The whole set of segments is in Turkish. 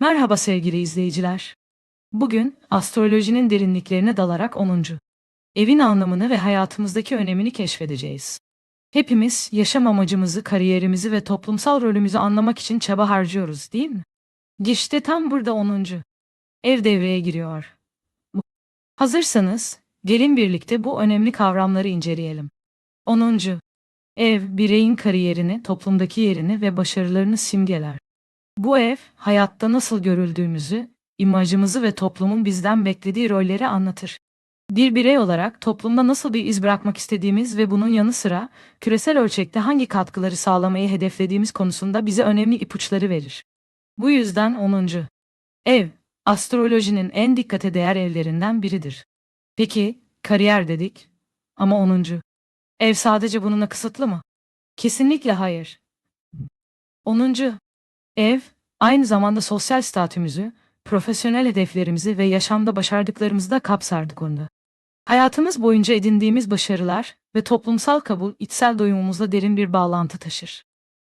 Merhaba sevgili izleyiciler. Bugün astrolojinin derinliklerine dalarak 10. Evin anlamını ve hayatımızdaki önemini keşfedeceğiz. Hepimiz yaşam amacımızı, kariyerimizi ve toplumsal rolümüzü anlamak için çaba harcıyoruz, değil mi? İşte tam burada 10. Ev devreye giriyor. Hazırsanız gelin birlikte bu önemli kavramları inceleyelim. 10. Ev bireyin kariyerini, toplumdaki yerini ve başarılarını simgeler. Bu ev, hayatta nasıl görüldüğümüzü, imajımızı ve toplumun bizden beklediği rolleri anlatır. Bir birey olarak toplumda nasıl bir iz bırakmak istediğimiz ve bunun yanı sıra küresel ölçekte hangi katkıları sağlamayı hedeflediğimiz konusunda bize önemli ipuçları verir. Bu yüzden 10. Ev, astrolojinin en dikkate değer evlerinden biridir. Peki, kariyer dedik ama 10. Ev sadece bununla kısıtlı mı? Kesinlikle hayır. 10. Ev, aynı zamanda sosyal statümüzü, profesyonel hedeflerimizi ve yaşamda başardıklarımızı da kapsardı konuda. Hayatımız boyunca edindiğimiz başarılar ve toplumsal kabul içsel doyumumuzla derin bir bağlantı taşır.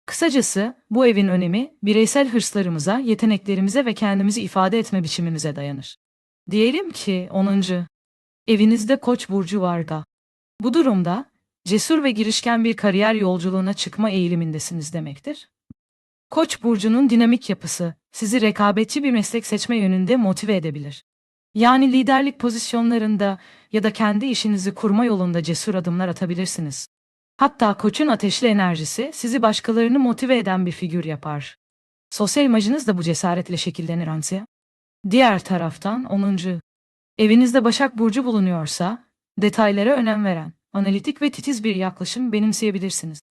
Kısacası bu evin önemi bireysel hırslarımıza, yeteneklerimize ve kendimizi ifade etme biçimimize dayanır. Diyelim ki 10. Evinizde Koç burcu var da. Bu durumda cesur ve girişken bir kariyer yolculuğuna çıkma eğilimindesiniz demektir. Koç burcunun dinamik yapısı sizi rekabetçi bir meslek seçme yönünde motive edebilir. Yani liderlik pozisyonlarında ya da kendi işinizi kurma yolunda cesur adımlar atabilirsiniz. Hatta koçun ateşli enerjisi sizi başkalarını motive eden bir figür yapar. Sosyal imajınız da bu cesaretle şekillenir Ansiya. Diğer taraftan 10. Evinizde Başak Burcu bulunuyorsa, detaylara önem veren, analitik ve titiz bir yaklaşım benimseyebilirsiniz.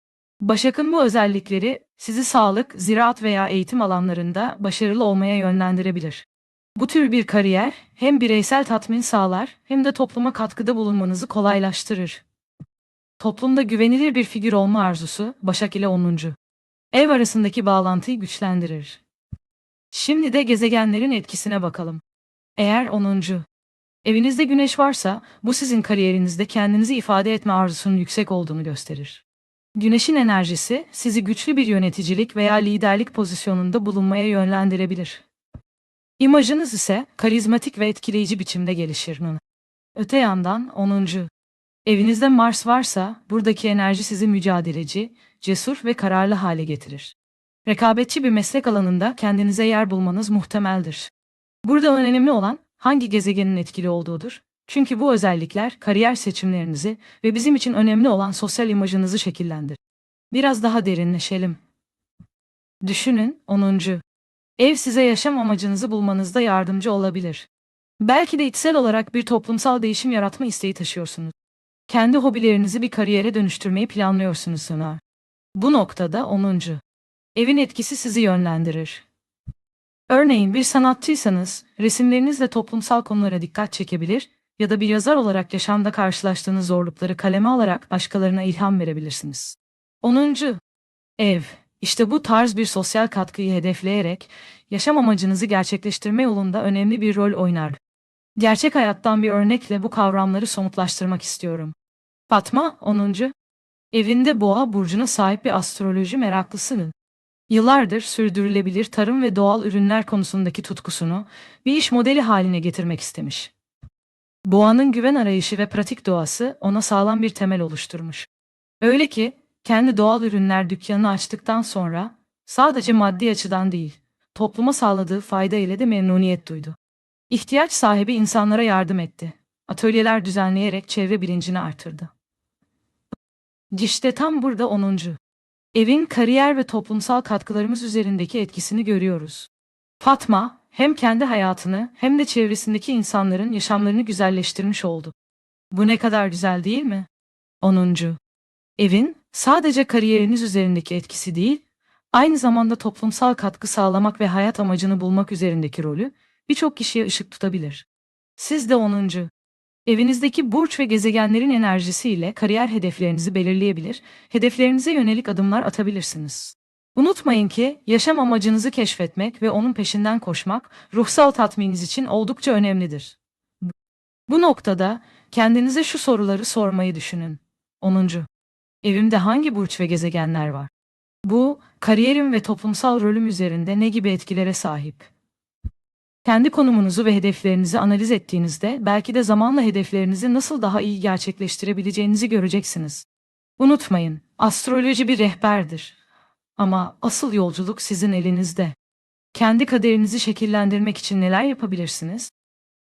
Başak'ın bu özellikleri sizi sağlık, ziraat veya eğitim alanlarında başarılı olmaya yönlendirebilir. Bu tür bir kariyer hem bireysel tatmin sağlar hem de topluma katkıda bulunmanızı kolaylaştırır. Toplumda güvenilir bir figür olma arzusu Başak ile 10. Ev arasındaki bağlantıyı güçlendirir. Şimdi de gezegenlerin etkisine bakalım. Eğer 10. Evinizde güneş varsa bu sizin kariyerinizde kendinizi ifade etme arzusunun yüksek olduğunu gösterir. Güneşin enerjisi sizi güçlü bir yöneticilik veya liderlik pozisyonunda bulunmaya yönlendirebilir. İmajınız ise karizmatik ve etkileyici biçimde gelişir. Öte yandan 10. Evinizde Mars varsa buradaki enerji sizi mücadeleci, cesur ve kararlı hale getirir. Rekabetçi bir meslek alanında kendinize yer bulmanız muhtemeldir. Burada önemli olan hangi gezegenin etkili olduğudur. Çünkü bu özellikler kariyer seçimlerinizi ve bizim için önemli olan sosyal imajınızı şekillendir. Biraz daha derinleşelim. Düşünün 10. Ev size yaşam amacınızı bulmanızda yardımcı olabilir. Belki de içsel olarak bir toplumsal değişim yaratma isteği taşıyorsunuz. Kendi hobilerinizi bir kariyere dönüştürmeyi planlıyorsunuz sana. Bu noktada 10. Evin etkisi sizi yönlendirir. Örneğin bir sanatçıysanız resimlerinizle toplumsal konulara dikkat çekebilir ya da bir yazar olarak yaşamda karşılaştığınız zorlukları kaleme alarak başkalarına ilham verebilirsiniz. 10. Ev. İşte bu tarz bir sosyal katkıyı hedefleyerek yaşam amacınızı gerçekleştirme yolunda önemli bir rol oynar. Gerçek hayattan bir örnekle bu kavramları somutlaştırmak istiyorum. Fatma 10. Evinde boğa burcuna sahip bir astroloji meraklısının. Yıllardır sürdürülebilir tarım ve doğal ürünler konusundaki tutkusunu bir iş modeli haline getirmek istemiş. Boğanın güven arayışı ve pratik doğası ona sağlam bir temel oluşturmuş. Öyle ki kendi doğal ürünler dükkanını açtıktan sonra sadece maddi açıdan değil, topluma sağladığı fayda ile de memnuniyet duydu. İhtiyaç sahibi insanlara yardım etti. Atölyeler düzenleyerek çevre bilincini artırdı. İşte tam burada 10. Evin kariyer ve toplumsal katkılarımız üzerindeki etkisini görüyoruz. Fatma, hem kendi hayatını hem de çevresindeki insanların yaşamlarını güzelleştirmiş oldu. Bu ne kadar güzel değil mi? 10. Evin sadece kariyeriniz üzerindeki etkisi değil, aynı zamanda toplumsal katkı sağlamak ve hayat amacını bulmak üzerindeki rolü birçok kişiye ışık tutabilir. Siz de 10. Evinizdeki burç ve gezegenlerin enerjisiyle kariyer hedeflerinizi belirleyebilir, hedeflerinize yönelik adımlar atabilirsiniz. Unutmayın ki yaşam amacınızı keşfetmek ve onun peşinden koşmak ruhsal tatmininiz için oldukça önemlidir. Bu noktada kendinize şu soruları sormayı düşünün. 10. Evimde hangi burç ve gezegenler var? Bu, kariyerim ve toplumsal rolüm üzerinde ne gibi etkilere sahip? Kendi konumunuzu ve hedeflerinizi analiz ettiğinizde belki de zamanla hedeflerinizi nasıl daha iyi gerçekleştirebileceğinizi göreceksiniz. Unutmayın, astroloji bir rehberdir. Ama asıl yolculuk sizin elinizde. Kendi kaderinizi şekillendirmek için neler yapabilirsiniz?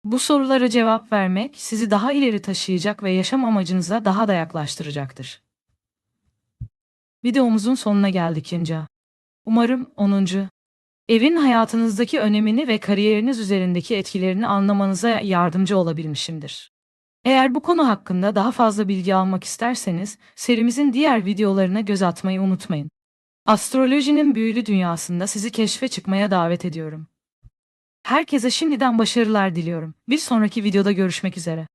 Bu sorulara cevap vermek sizi daha ileri taşıyacak ve yaşam amacınıza daha da yaklaştıracaktır. Videomuzun sonuna geldik Yinca. Umarım 10. Evin hayatınızdaki önemini ve kariyeriniz üzerindeki etkilerini anlamanıza yardımcı olabilmişimdir. Eğer bu konu hakkında daha fazla bilgi almak isterseniz serimizin diğer videolarına göz atmayı unutmayın. Astrolojinin büyülü dünyasında sizi keşfe çıkmaya davet ediyorum. Herkese şimdiden başarılar diliyorum. Bir sonraki videoda görüşmek üzere.